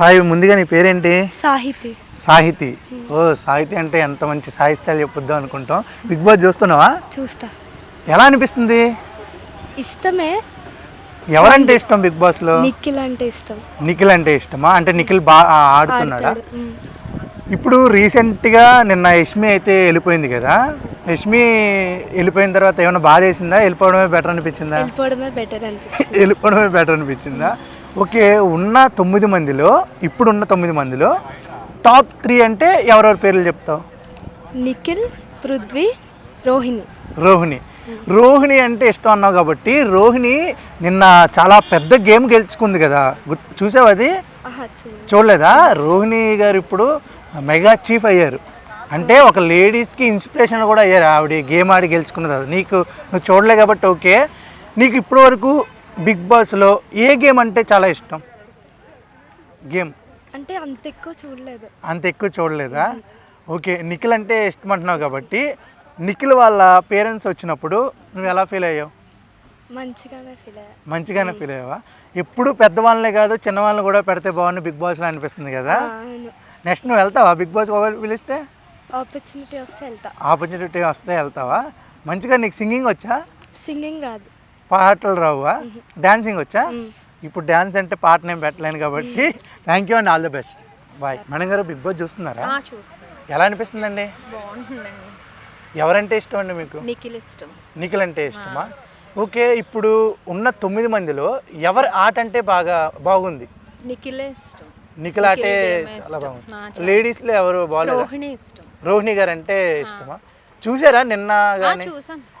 Hi ముందుగా నీ పేరేంటి? సాహితి. సాహితి. ఓ సాహితి అంటే ఎంత మంచి సాహిత్యాలు చెప్పొద్దాం అనుకుంటాం. బిగ్ బాస్ చూస్తున్నావా? చూస్తా. ఎలా అనిపిస్తుంది? ఇష్టమే. ఎవరంటే ఇష్టం బిగ్ బాస్లో? నిఖిల్ అంటే ఇష్టం. నిఖిల్ అంటే ఇష్టమా? అంటే నిఖిల్ బాగా ఆడుతున్నాడా. ఇప్పుడు రీసెంట్గా నిన్న యష్మి అయితే వెళ్ళిపోయింది కదా? యష్మి వెళ్ళిపోయిన తర్వాత ఏమైనా బాధ వేసిందా వెళ్ళిపోవడమే బెటర్ అనిపించింది. వెళ్ళిపోవడమే బెటర్ అనిపించిందా? ఓకే ఉన్న తొమ్మిది మందిలో ఇప్పుడున్న తొమ్మిది మందిలో టాప్ త్రీ అంటే ఎవరెవరి పేర్లు చెప్తావు? నిఖిల్ పృథ్వీ రోహిణి. రోహిణి. రోహిణి అంటే ఇష్టం అన్నావు కాబట్టి రోహిణి నిన్న చాలా పెద్ద గేమ్ గెలుచుకుంది కదా. చూసావా అది? చూడలేదా. రోహిణి గారు ఇప్పుడు మెగా చీఫ్ అయ్యారు. అంటే ఒక లేడీస్కి ఇన్స్పిరేషన్ కూడా అయ్యారు ఆవిడ గేమ్ ఆడి గెలుచుకున్నది. నీకు నువ్వు చూడలే కాబట్టి ఓకే. నీకు ఇప్పటి వరకు బిగ్ బాస్లో ఏ గేమ్ అంటే చాలా ఇష్టం? గేమ్. అంటే అంత ఎక్కువ చూడలేదు. అంత ఎక్కువ చూడలేదా? ఓకే నిఖిల్ అంటే ఇష్టం అంటున్నావు కాబట్టి నిఖిల్ వాళ్ళ పేరెంట్స్ వచ్చినప్పుడు నువ్వు ఎలా ఫీల్ అయ్యావు? మంచిగానే ఫీల్ అయ్యా. మంచిగానే ఫీల్ అయ్యావా? ఎప్పుడు పెద్దవాళ్ళనే కాదు చిన్నవాళ్ళని కూడా పెడితే బాగుంది బిగ్ బాస్లో అనిపిస్తుంది కదా? అవును. నెక్స్ట్ నువ్వు వెళ్తావా బిగ్ బాస్ పిలిస్తే? ఆపర్చునిటీ వస్తే వెళ్తా. ఆపర్చునిటీ వస్తే వెళ్తావా? మంచిగా నీకు సింగింగ్ వచ్చా? సింగింగ్ రాదు. పాటలు రావా డాన్సింగ్ వచ్చా. ఇప్పుడు డ్యాన్స్ అంటే పాట నేను పెట్టలేను కాబట్టి thank you and all the best bye madam గారు బిగ్ బాస్ చూస్తున్నారా? చూస్తాను ఎలా అనిపిస్తుందండి? ఎవరంటే ఇష్టం అండి మీకు? నిఖిల్ ఇష్టం. నిఖిల్ అంటే ఇష్టమా? ఓకే ఇప్పుడు ఉన్న తొమ్మిది మందిలో ఎవరి ఆట అంటే బాగా బాగుంది? నిఖిలే ఇష్టం. నిఖిల్ ఆటే చాలా. బాగుంది. లేడీస్లో ఎవరు బాగాలేదు? రోహిణి ఇష్టం. రోహిణి గారు అంటే ఇష్టమా? చూసారా నిన్న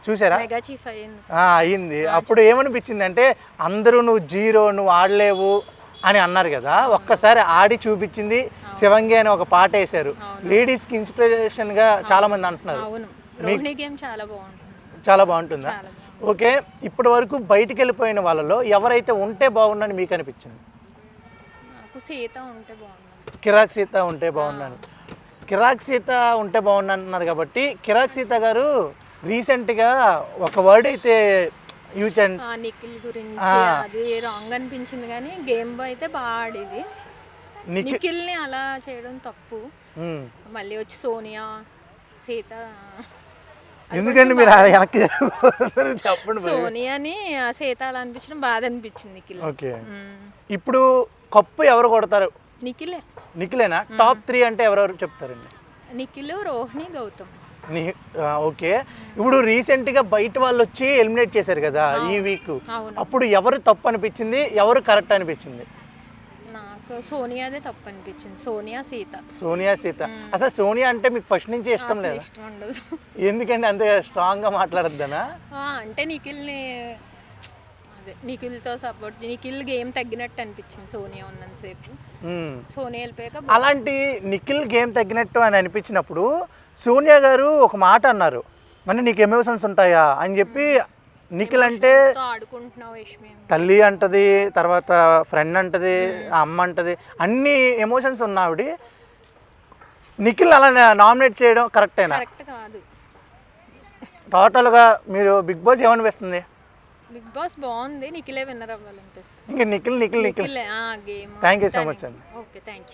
చూసారా? మెగా చీఫ్ అయ్యింది. ఆ, అయ్యింది. అప్పుడు ఏమనిపించింది అంటే అందరూ నువ్వు జీరో నువ్వు ఆడలేవు అని అన్నారు కదా ఒక్కసారి ఆడి చూపించింది శివంగి అని ఒక పాట వేశారు. లేడీస్కి ఇన్స్పిరేషన్గా చాలా మంది అంటున్నారు. అవును. రోహిణి గేమ్ చాలా బాగుంటుంది. చాలా బాగుంటుందా? చాలా ఓకే ఇప్పటి వరకు బయటికి వెళ్ళిపోయిన వాళ్ళలో ఎవరైతే ఉంటే బాగుందని మీకు అనిపించింది? నాకు సీత ఉంటే బాగుంటుంది. కిరాక్ సీత ఉంటే బాగున్నాను కిరాక్ సీత ఉంటే బాగున్నాను అంటున్నారు కాబట్టి కిరాక్ సీత గారు రీసెంట్గా ఒక వర్డ్ అయితే యూజ్ నిఖిల్ గురించి అది రాంగ్ అనిపించింది కానీ గేమ్ అయితే బాగా ఆడేది నిఖిల్ నిఖిల్ని అలా చేయడం తప్పు. మళ్ళీ వచ్చి సోనియా సీత ఎందుకండి మీరు వెనక్కి? చెప్పండి. సోనియాని ఆ సీత అలా అనిపించడం బాధ అనిపించింది నిఖిల్ ఓకే. ఇప్పుడు కప్పు ఎవరు కొడతారు నిఖిలే నిఖిలేనా? టాప్ త్రీ అంటే ఎవరెవరు చెప్తారండి? నిఖిల్ రోహిణి గౌతమ్. ని ఓకే. ఇప్పుడు రీసెంట్గా బయట వాళ్ళు వచ్చి ఎలిమినేట్ చేశారు కదా ఈ వీక్. అప్పుడు ఎవరు తప్పు అనిపించింది? ఎవరు కరెక్ట్ అనిపించింది? నాకు సోనియాదే తప్పు అనిపించింది. సోనియా సీత. సోనియా సీత. అసలు సోనియా అంటే మీకు ఫస్ట్ నుంచి ఇష్టం లేదా? ఇష్టం ఉండదు. ఎందుకంటే అంత స్ట్రాంగ్గా మాట్లాడద్దనా? అంటే నిఖిల్ని అదే నిఖిల్తో సపోర్ట్ నిఖిల్ గేమ్ తగ్గినట్టు అనిపించింది సోనియా ఉన్నంతసేపు. సోనియా వెళ్ళిపోయాక అలాంటి నిఖిల్ గేమ్ తగ్గినట్టు అని అనిపించినప్పుడు సోనియా గారు ఒక మాట అన్నారు. అంటే నీకు ఎమోషన్స్ ఉంటాయా? అని చెప్పి నిఖిల్ అంటే తల్లి అంటది తర్వాత ఫ్రెండ్ అంటది అమ్మ అంటది అన్ని ఎమోషన్స్ ఉన్న ఆవిడ నిఖిల్ అలా నామినేట్ చేయడం కరెక్టేనా కరెక్ట్ కాదు. టోటల్గా మీరు బిగ్ బాస్ ఏమనిపిస్తుంది? బిగ్ బాస్ బాగుంది నిఖిలే విన్నర్ అవ్వాలనిపిస్తుంది. ఇంకా Nikhil Nikhil Nikhil నిఖిలే game thank you so much అండి ఓకే థ్యాంక్ యూ